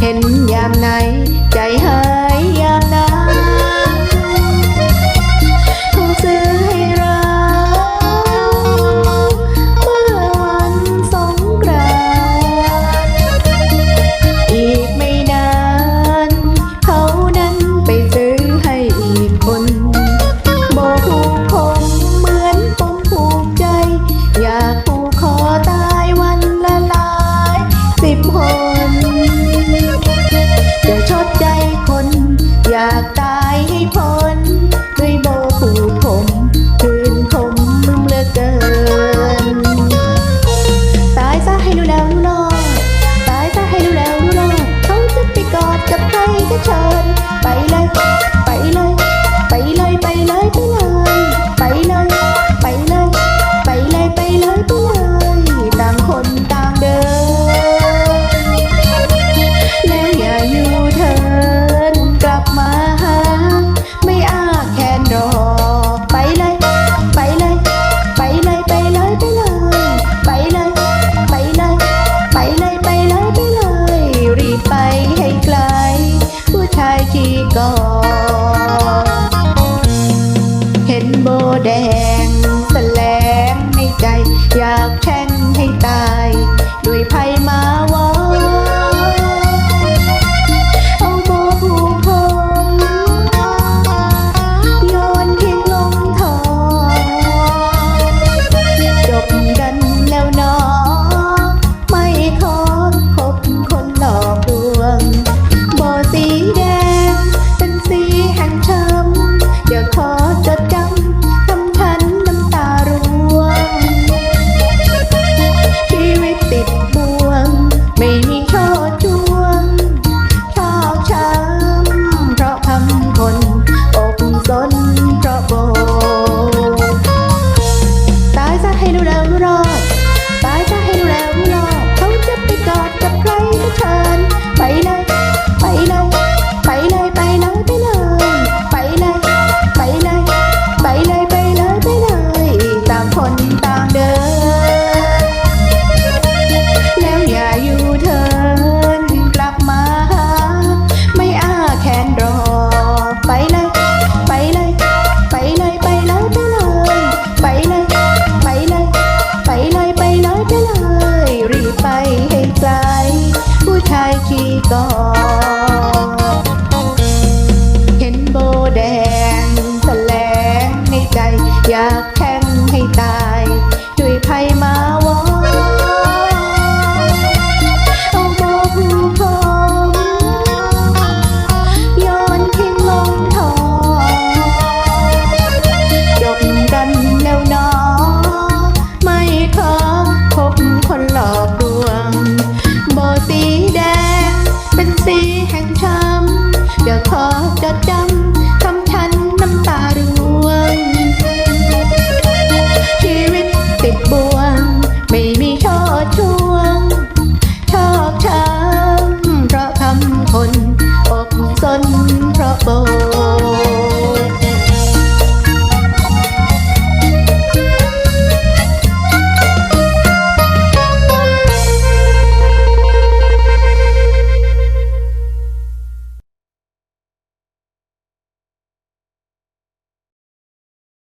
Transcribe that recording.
hình dàm này chạy hơi dâm ขี้กอเห็นโบแดงแสลงในใจ อยากแช่งให้ตาย ก่อเห็นโบแดงแสลงในใจ อยากแทงให้ตาย ด้วยไพ่มา จะจำทำฉันน้ำตาร่วง ชีวิตติดบ่วง ไม่มีชอช่วง ชอบช้ำเพราะคำคนอกสนเพราะโบ